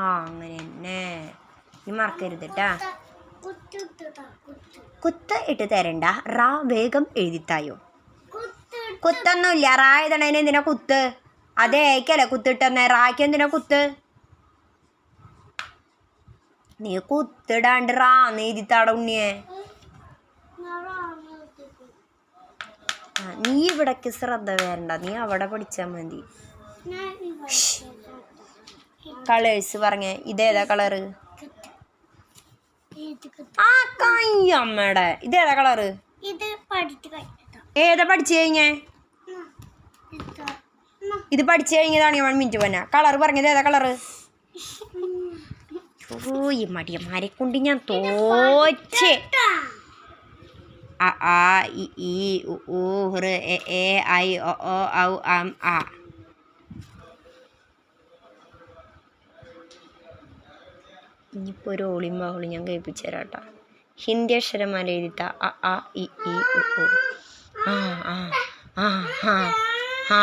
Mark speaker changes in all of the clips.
Speaker 1: ആ അങ്ങനെ തന്നെ നീ മറക്കരുത് കേട്ടാ
Speaker 2: കുത്ത്
Speaker 1: ഇട്ട് തരണ്ട. റാ വേഗം എഴുതിത്തായോ.
Speaker 2: കുത്ത്
Speaker 1: കുത്തൊന്നുമില്ല. റാ എഴുതണേന് എന്തിനാ കുത്ത്? അതേ ഏക്കല്ലേ കുത്തിട്ടെന്നേ. റായ്ക്ക് എന്തിനാ കുത്ത്? നീ കുത്തിടാണ്ട് റാന്ന് എഴുതിത്താട ഉണ്ണിയെ. നീ ഇവിടേക്ക് ശ്രദ്ധ വേണ്ട നീ അവിടെ പഠിച്ചാൽ മതി. കളേഴ്സ് പറഞ്ഞേ ഇതേതാ കളറ് ആ കയ്യമ്മടെ. ഇതേതാ കളറ് ഏതാ പഠിച്ചു കഴിഞ്ഞേ? ഇത് പഠിച്ചു കഴിഞ്ഞതാണ് വൺ മിനിറ്റ് പോന്നെ. കളർ പറഞ്ഞത് ഏതാ കളറ് ഓ ഈ മടിയന്മാരെ കൊണ്ട് ഞാൻ തോച്ചേ ആ ആ ഇ ഈ ഉ ഊ ഹൃ എ എ ഐ ഒ ഓ ഔ ആം ആ. ഇനിയിപ്പോൾ ഒരു ഓളിയും ബാഹുളി ഞാൻ കേൾപ്പിച്ചു തരാം കേട്ടോ ഹിന്ദി അക്ഷരമാല എഴുതിത്ത അ ആ ഇ ഇ ഊ ആ ആ ആ ആ ആ.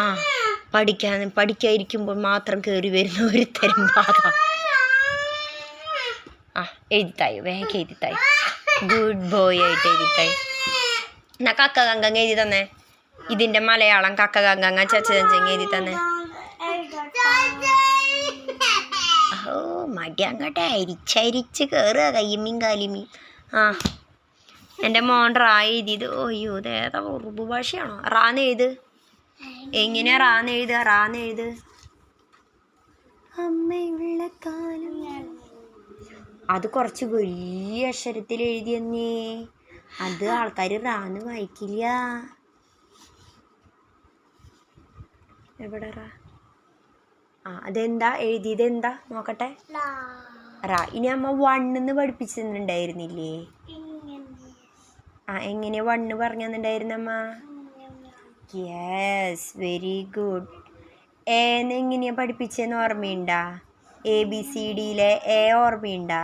Speaker 1: പഠിക്കാൻ പഠിക്കാതിരിക്കുമ്പോൾ മാത്രം കയറി വരുന്ന ഒരു തരം ബാധ ആ എഴുതിത്തായി വേഗം എഴുതിത്തായി. ഗുഡ് ബോയ് ആയിട്ട് എഴുതിത്തായി. എന്നാ കക്ക ഗംഗ എഴുതി തന്നെ? ഇതിന്റെ മലയാളം കക്ക ഗംഗ ചച്ച എഴുതി തന്നെ. മടി അങ്ങോട്ട് അരിച്ചരിച്ച് കയറുക കയ്യമ്മയും കാലിമ്മയും ആ എന്റെ മോൻ റാ എഴുതിയത്. ഓയ്യോ അയ്യോ ഇത് ഏതാ ഉറുദു ഭാഷയാണോ? റാന്ന് എഴുത്. എങ്ങനെയാ റാന്ന് എഴുതുക? റാന്ന് എഴുത്. അമ്മയുള്ള കാലം അത് കുറച്ച് വലിയ അക്ഷരത്തിൽ എഴുതിയെന്നേ അത് ആൾക്കാർ റാന്ന് വായിക്കില്ല. എവിടെ റാ? ആ അതെന്താ? എഴുതിയത് എന്താ നോക്കട്ടെ റാ. ഇനി അമ്മ വണ്ണെന്ന് പഠിപ്പിച്ചിട്ടുണ്ടായിരുന്നില്ലേ? ആ എങ്ങനെ വണ്ണ് പറഞ്ഞിട്ടുണ്ടായിരുന്നമ്മ? യെസ് വെരി ഗുഡ് ഏന്ന് എങ്ങനെയാ പഠിപ്പിച്ചെന്ന് ഓർമ്മയുണ്ടാ? എ ബി സി ഡിയിലെ എ ഓർമ്മയുണ്ടാ?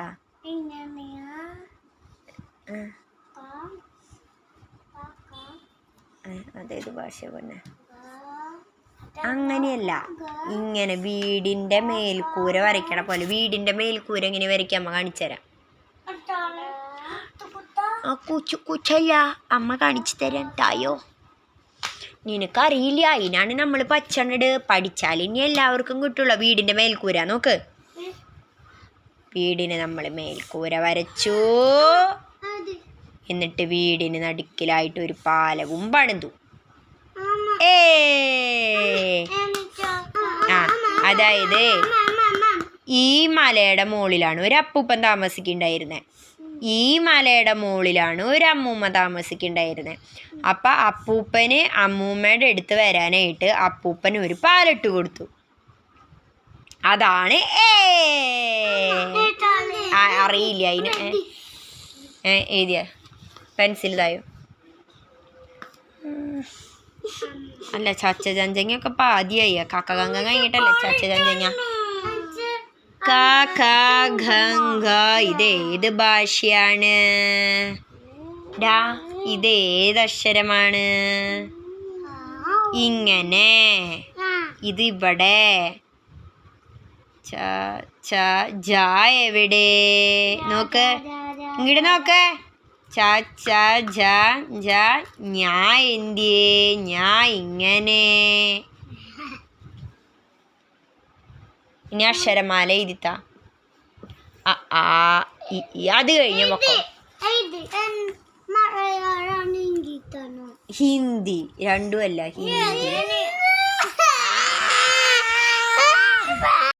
Speaker 1: അതേത് ഭാഷ പിന്നെ അങ്ങനെയല്ല. ഇങ്ങനെ വീടിന്റെ മേൽക്കൂര വരയ്ക്കണ പോലെ വീടിന്റെ മേൽക്കൂര എങ്ങനെ വരയ്ക്കാം? അമ്മ കാണിച്ചുതരാം. ആ കൊച്ചു കൊച്ചല്ല അമ്മ കാണിച്ചു തരാൻ തായോ നിനക്കറിയില്ല അതിനാണ് നമ്മൾ പച്ചണിട് പഠിച്ചാൽ ഇനി എല്ലാവർക്കും കിട്ടുള്ളൂ വീടിന്റെ മേൽക്കൂര. നോക്ക്. വീടിന് നമ്മൾ മേൽക്കൂര വരച്ചു. എന്നിട്ട് വീടിന് നടുക്കിലായിട്ട് ഒരു പാലവും പണിതു ഏ ആ അതായത് ഈ മലയുടെ മുകളിലാണ് ഒരു അപ്പൂപ്പൻ താമസിക്കുന്നുണ്ടായിരുന്നത് ഈ മലയുടെ മുകളിലാണ് ഒരു അമ്മൂമ്മ താമസിക്കുന്നുണ്ടായിരുന്നത് അപ്പം അപ്പൂപ്പന് അമ്മൂമ്മയുടെ അടുത്ത് വരാനായിട്ട് അപ്പൂപ്പൻ ഒരു പാലിട്ട് കൊടുത്തു. അതാണ് ഏ. അറിയില്ല അതിന്. എഴുതിയ. പെൻസിൽ ഇതായോ? ഉം. അല്ല ചച്ച ചഞ്ചങ്ങയൊക്കെ പാതിയായി. കാക്ക ഗംഗ കഴിഞ്ഞിട്ടല്ലേ ചച്ച ചഞ്ചങ്ങ കാക്ക ഗംഗ ഇത് ഏത് ഭാഷയാണ്? ഡാ ഇത് അക്ഷരമാണ്? ഇങ്ങനെ. ഇത് ഇവിടെ. ച ച ജ എവിടെ? നോക്ക്. ഇങ്ങോട്ട് നോക്ക്. ച ച ജ ജ ഞാ എന്തിയേ ഞാ ഇങ്ങനെ. ഇനി അക്ഷരമാല എഴുതിത്ത. ആ ആ ഇ, ഈ. അത് കഴിഞ്ഞ മൊക്കം ഹിന്ദി. രണ്ടുമല്ല ഹിന്ദി.